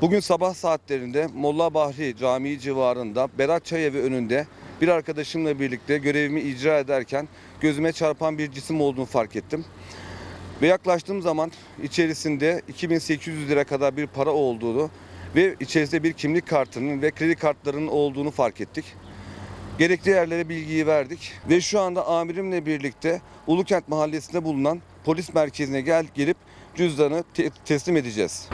Bugün sabah saatlerinde Molla Bahri Camii civarında Berat Çayevi önünde bir arkadaşımla birlikte görevimi icra ederken gözüme çarpan bir cisim olduğunu fark ettim. Ve yaklaştığım zaman içerisinde 2800 lira kadar bir para olduğunu ve içerisinde bir kimlik kartının ve kredi kartlarının olduğunu fark ettik. Gerekli yerlere bilgiyi verdik ve şu anda amirimle birlikte Ulukent Mahallesi'nde bulunan polis merkezine gel gelip cüzdanı te- teslim edeceğiz.